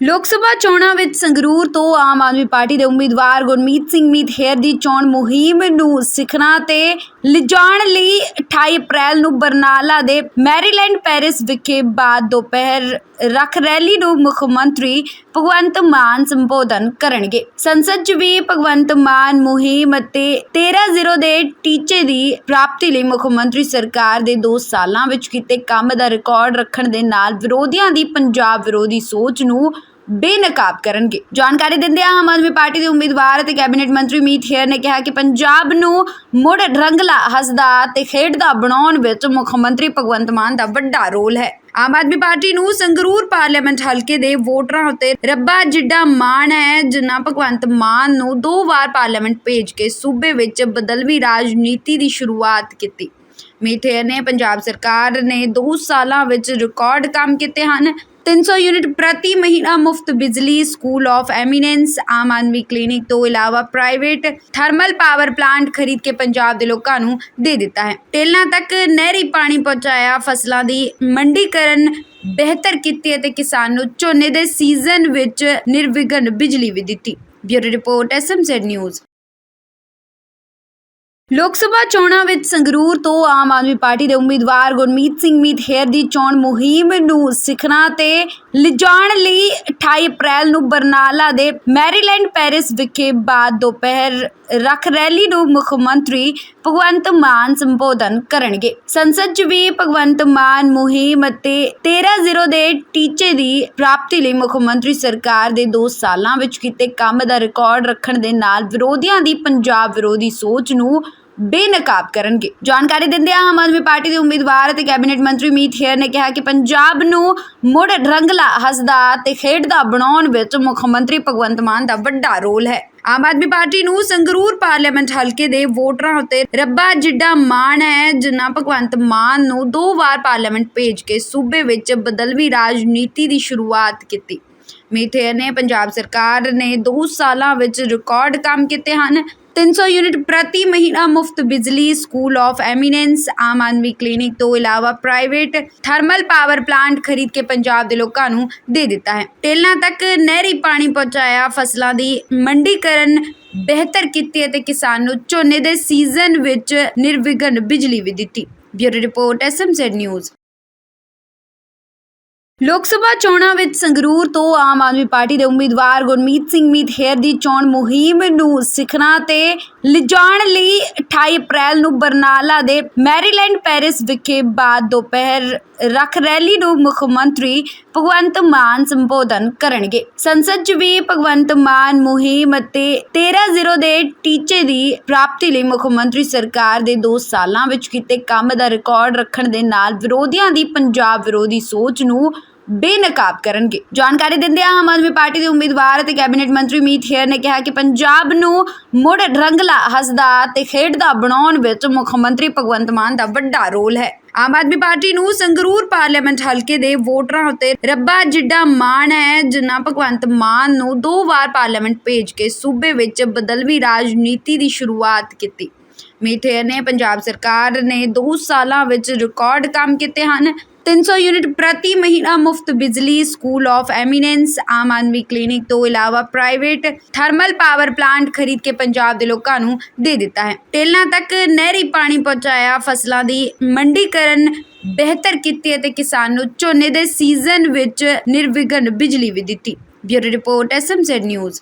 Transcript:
ਲੋਕ ਸਭਾ ਚੋਣਾਂ ਵਿੱਚ ਸੰਗਰੂਰ ਤੋਂ ਆਮ ਆਦਮੀ ਪਾਰਟੀ ਦੇ ਉਮੀਦਵਾਰ ਗੁਰਮੀਤ ਸਿੰਘ ਮੀਤਹੇਰ ਦੀ ਚੋਣ ਮੁਹਿੰਮ ਨੂੰ ਸਿੱਖਣਾ ਤੇ ਲਿਜਾਣ ਲਈ 28 ਅਪ੍ਰੈਲ ਨੂੰ ਬਰਨਾਲਾ ਦੇ ਮੈਰੀਲੈਂਡ ਪੈਰਿਸ ਵਿਖੇ ਬਾਅਦ ਦੁਪਹਿਰ ਰੱਖ ਰੈਲੀ ਨੂੰ ਮੁੱਖ ਮੰਤਰੀ ਭਗਵੰਤ ਮਾਨ ਸੰਬੋਧਨ ਕਰਨਗੇ। ਸੰਸਦ 'ਚ ਵੀ ਭਗਵੰਤ ਮਾਨ ਮੁਹਿੰਮ ਅਤੇ 13-0 ਦੇ ਟੀਚੇ ਦੀ ਪ੍ਰਾਪਤੀ ਲਈ ਮੁੱਖ ਮੰਤਰੀ ਸਰਕਾਰ ਦੇ 2 ਸਾਲਾਂ ਵਿੱਚ ਕੀਤੇ ਕੰਮ ਦਾ ਰਿਕਾਰਡ ਰੱਖਣ ਦੇ ਨਾਲ ਵਿਰੋਧੀਆਂ ਦੀ ਪੰਜਾਬ ਵਿਰੋਧੀ ਸੋਚ ਨੂੰ ਬੇਨਕਾਬ ਕਰਨਗੇ। ਜਾਣਕਾਰੀ ਦਿੰਦਿਆਂ ਆਮ ਆਦਮੀ ਪਾਰਟੀ ਦੇ ਉਮੀਦਵਾਰ ਅਤੇ ਕੈਬਨਿਟ ਮੰਤਰੀ ਮੀਤ ਹੇਅਰ ਨੇ ਕਿਹਾ ਕਿ ਪੰਜਾਬ ਨੂੰ ਮੁੜ ਰੰਗਲਾ ਹੱਸਦਾ ਤੇ ਖੇਡਦਾ ਬਣਾਉਣ ਵਿੱਚ ਮੁੱਖ ਮੰਤਰੀ ਭਗਵੰਤ ਮਾਨ ਦਾ ਵੱਡਾ ਰੋਲ ਹੈ। ਆਮ ਆਦਮੀ ਪਾਰਟੀ ਨੂੰ ਸੰਗਰੂਰ ਪਾਰਲੀਮੈਂਟ ਹਲਕੇ ਦੇ ਵੋਟਰਾਂ ਉੱਤੇ ਰੱਬਾ ਜਿੱਡਾ ਮਾਣ ਹੈ, ਜਿਨ੍ਹਾਂ ਭਗਵੰਤ ਮਾਨ ਨੂੰ ਦੋ ਵਾਰ ਪਾਰਲੀਮੈਂਟ ਭੇਜ ਕੇ ਸੂਬੇ ਵਿੱਚ ਬਦਲਵੀ ਰਾਜਨੀਤੀ ਦੀ ਸ਼ੁਰੂਆਤ ਕੀਤੀ। ਮੀਠੇ ਨੇ ਪੰਜਾਬ ਸਰਕਾਰ ਨੇ 2 ਸਾਲਾਂ ਵਿੱਚ ਰਿਕਾਰਡ ਕੰਮ ਕੀਤੇ ਹਨ। 300 ਯੂਨਿਟ ਪ੍ਰਤੀ ਮਹੀਨਾ ਮੁਫਤ ਬਿਜਲੀ, school of eminence, Aam Aadmi clinic ਤੋਂ ਇਲਾਵਾ ਪ੍ਰਾਈਵੇਟ ਥਰਮਲ ਪਾਵਰ ਪਲਾਂਟ ਖਰੀਦ ਕੇ ਪੰਜਾਬ ਦੇ ਲੋਕਾਂ ਨੂੰ ਦੇ ਦਿੱਤਾ ਹੈ। ਤੇਲਾਂ ਤੱਕ ਨਹਿਰੀ ਪਾਣੀ ਪਹੁੰਚਾਇਆ, ਫਸਲਾਂ ਦੀ ਮੰਡੀਕਰਨ ਬਿਹਤਰ ਕੀਤੀ ਅਤੇ ਕਿਸਾਨ ਨੂੰ ਝੋਨੇ ਦੇ ਸੀਜ਼ਨ ਵਿੱਚ ਨਿਰਵਿਘਨ ਬਿਜਲੀ ਵੀ ਦਿੱਤੀ। Bureau report, SMZ news. Lok Sabha ਚੋਣਾਂ ਵਿੱਚ ਸੰਗਰੂਰ ਤੋਂ ਆਮ ਆਦਮੀ ਪਾਰਟੀ ਦੇ ਉਮੀਦਵਾਰ ਗੁਰਮੀਤ ਸਿੰਘ ਮੀਤਹੇਰ ਦੀ ਚੋਣ ਮੁਹਿੰਮ ਨੂੰ ਸਿੱਖਣਾ ਤੇ ਲਿਜਾਣ ਲਈ 28 ਅਪ੍ਰੈਲ ਨੂੰ ਬਰਨਾਲਾ ਦੇ ਮੈਰੀਲੈਂਡ ਪੈਰਿਸ ਵਿਖੇ ਬਾਅਦ ਦੁਪਹਿਰ ਰੱਖ ਰੈਲੀ ਨੂੰ ਮੁੱਖ ਮੰਤਰੀ ਭਗਵੰਤ ਮਾਨ ਸੰਬੋਧਨ ਕਰਨਗੇ। ਸੰਸਦ 'ਚ ਵੀ ਭਗਵੰਤ ਮਾਨ ਮੁਹਿੰਮ ਅਤੇ 13-0 ਦੇ ਟੀਚੇ ਦੀ ਪ੍ਰਾਪਤੀ ਲਈ ਮੁੱਖ ਮੰਤਰੀ ਸਰਕਾਰ ਦੇ 2 ਸਾਲਾਂ ਵਿੱਚ ਕੀਤੇ ਕੰਮ ਦਾ ਰਿਕਾਰਡ ਰੱਖਣ ਦੇ ਨਾਲ ਵਿਰੋਧੀਆਂ ਦੀ ਪੰਜਾਬ ਵਿਰੋਧੀ ਸੋਚ ਨੂੰ ਬੇਨਕਾਬ ਕਰਨਗੇ। ਜਾਣਕਾਰੀ ਦਿੰਦਿਆਂ ਆਮ ਆਦਮੀ ਪਾਰਟੀ ਦੇ ਉਮੀਦਵਾਰ ਅਤੇ ਕੈਬਨਿਟ ਮੰਤਰੀ ਮੀਤ ਹੇਅਰ ਨੇ ਕਿਹਾ ਕਿ ਪੰਜਾਬ ਨੂੰ ਮੁੜ ਰੰਗਲਾ ਹੱਸਦਾ ਤੇ ਖੇਡਦਾ ਬਣਾਉਣ ਵਿੱਚ ਮੁੱਖ ਮੰਤਰੀ ਭਗਵੰਤ ਮਾਨ ਦਾ ਵੱਡਾ ਰੋਲ ਹੈ। ਆਮ ਆਦਮੀ ਪਾਰਟੀ ਨੂੰ ਸੰਗਰੂਰ ਪਾਰਲੀਮੈਂਟ ਹਲਕੇ ਦੇ ਵੋਟਰਾਂ ਉੱਤੇ ਰੱਬਾ ਜਿੱਡਾ ਮਾਣ ਹੈ, ਜਿਨ੍ਹਾਂ ਭਗਵੰਤ ਮਾਨ ਨੂੰ ਦੋ ਵਾਰ ਪਾਰਲੀਮੈਂਟ ਭੇਜ ਕੇ ਸੂਬੇ ਵਿੱਚ ਬਦਲਵੀ ਰਾਜਨੀਤੀ ਦੀ ਸ਼ੁਰੂਆਤ ਕੀਤੀ। ਮੀਠੇ ਨੇ ਪੰਜਾਬ ਸਰਕਾਰ ਨੇ 2 ਸਾਲਾਂ ਵਿੱਚ ਰਿਕਾਰਡ ਕੰਮ ਕੀਤੇ ਹਨ। 300 ਯੂਨਿਟ ਪ੍ਰਤੀ ਮਹੀਨਾ ਮੁਫਤ ਬਿਜਲੀ school of eminence Aam Aadmi clinic ਤੋਂ ਇਲਾਵਾ ਪ੍ਰਾਈਵੇਟ ਥਰਮਲ ਪਾਵਰ ਪਲਾਂਟ ਖਰੀਦ ਕੇ ਪੰਜਾਬ ਦੇ ਲੋਕਾਂ ਨੂੰ ਦੇ ਦਿੱਤਾ ਹੈ। ਤੇਲਾਂ ਤੱਕ ਨਹਿਰੀ ਪਾਣੀ ਪਹੁੰਚਾਇਆ ਫਸਲਾਂ ਦੀ ਮੰਡੀਕਰਨ ਬਿਹਤਰ ਕੀਤੀ ਅਤੇ ਕਿਸਾਨ ਨੂੰ ਝੋਨੇ ਦੇ ਸੀਜ਼ਨ ਵਿੱਚ ਨਿਰਵਿਘਨ ਬਿਜਲੀ ਵੀ ਦਿੱਤੀ। Bureau report SMZ news Lok Sabha ਚੋਣਾਂ ਵਿੱਚ ਸੰਗਰੂਰ ਤੋਂ ਆਮ ਆਦਮੀ ਪਾਰਟੀ ਦੇ ਉਮੀਦਵਾਰ ਗੁਰਮੀਤ ਸਿੰਘ ਮੀਤਹੇਰ ਦੀ ਚੋਣ ਮੁਹਿੰਮ ਨੂੰ ਸਿੱਖਣਾ ਤੇ ਲਿਜਾਣ ਲਈ 28 ਅਪ੍ਰੈਲ ਨੂੰ ਬਰਨਾਲਾ ਦੇ ਮੈਰੀਲੈਂਡ ਪੈਰਿਸ ਵਿਖੇ ਬਾਅਦ ਦੁਪਹਿਰ ਰੱਖ ਰੈਲੀ ਨੂੰ ਮੁੱਖ ਮੰਤਰੀ ਭਗਵੰਤ ਮਾਨ ਸੰਬੋਧਨ ਕਰਨਗੇ। ਸੰਸਦ 'ਚ ਵੀ ਭਗਵੰਤ ਮਾਨ ਮੁਹਿੰਮ ਅਤੇ 13-0 ਦੇ ਟੀਚੇ ਦੀ ਪ੍ਰਾਪਤੀ ਲਈ ਮੁੱਖ ਮੰਤਰੀ ਸਰਕਾਰ ਦੇ 2 ਸਾਲਾਂ ਵਿੱਚ ਕੀਤੇ ਕੰਮ ਦਾ ਰਿਕਾਰਡ ਰੱਖਣ ਦੇ ਨਾਲ ਵਿਰੋਧੀਆਂ ਦੀ ਪੰਜਾਬ ਵਿਰੋਧੀ ਸੋਚ ਨੂੰ ਬੇਨਕਾਬ ਕਰਨਗੇ। ਜਾਣਕਾਰੀ ਦਿੰਦਿਆਂ ਆਮ ਆਦਮੀ ਪਾਰਟੀ ਦੇ ਉਮੀਦਵਾਰ ਅਤੇ ਕੈਬਨਿਟ ਮੰਤਰੀ ਮੀਤ ਹੇਅਰ ਨੇ ਕਿਹਾ ਕਿ ਪੰਜਾਬ ਨੂੰ ਮੁੜ ਰੰਗਲਾ ਹੱਸਦਾ ਤੇ ਖੇਡਦਾ ਬਣਾਉਣ ਵਿੱਚ ਮੁੱਖ ਮੰਤਰੀ ਭਗਵੰਤ ਮਾਨ ਦਾ ਵੱਡਾ ਰੋਲ ਹੈ। ਆਮ ਆਦਮੀ ਪਾਰਟੀ ਨੂੰ ਸੰਗਰੂਰ ਪਾਰਲੀਮੈਂਟ ਹਲਕੇ ਦੇ ਵੋਟਰਾਂ ਉੱਤੇ ਰੱਬਾ ਜਿੱਡਾ ਮਾਣ ਹੈ, ਜਿਨ੍ਹਾਂ ਭਗਵੰਤ ਮਾਨ ਨੂੰ ਦੋ ਵਾਰ ਪਾਰਲੀਮੈਂਟ ਭੇਜ ਕੇ ਸੂਬੇ ਵਿੱਚ ਬਦਲਵੀ ਰਾਜਨੀਤੀ ਦੀ ਸ਼ੁਰੂਆਤ ਕੀਤੀ। ਮੀਠੇ ਨੇ ਪੰਜਾਬ ਸਰਕਾਰ ਨੇ 2 ਸਾਲਾਂ ਵਿੱਚ ਰਿਕਾਰਡ ਕੰਮ ਕੀਤੇ ਹਨ। 300 ਯੂਨਿਟ ਪ੍ਰਤੀ ਮਹੀਨਾ ਮੁਫਤ ਬਿਜਲੀ, school of eminence, Aam Aadmi clinic ਤੋਂ ਇਲਾਵਾ ਪ੍ਰਾਈਵੇਟ ਥਰਮਲ ਪਾਵਰ ਪਲਾਂਟ ਖਰੀਦ ਕੇ ਪੰਜਾਬ ਦੇ ਲੋਕਾਂ ਨੂੰ ਦੇ ਦਿੱਤਾ ਹੈ। ਤੇਲਾਂ ਤੱਕ ਨਹਿਰੀ ਪਾਣੀ ਪਹੁੰਚਾਇਆ ਫਸਲਾਂ ਦੀ ਮੰਡੀਕਰਨ ਬਿਹਤਰ ਕੀਤੀ ਅਤੇ ਕਿਸਾਨ ਨੂੰ ਝੋਨੇ ਦੇ ਸੀਜ਼ਨ ਵਿੱਚ ਨਿਰਵਿਘਨ ਬਿਜਲੀ ਵੀ ਦਿੱਤੀ। Bureau report, SMZ news.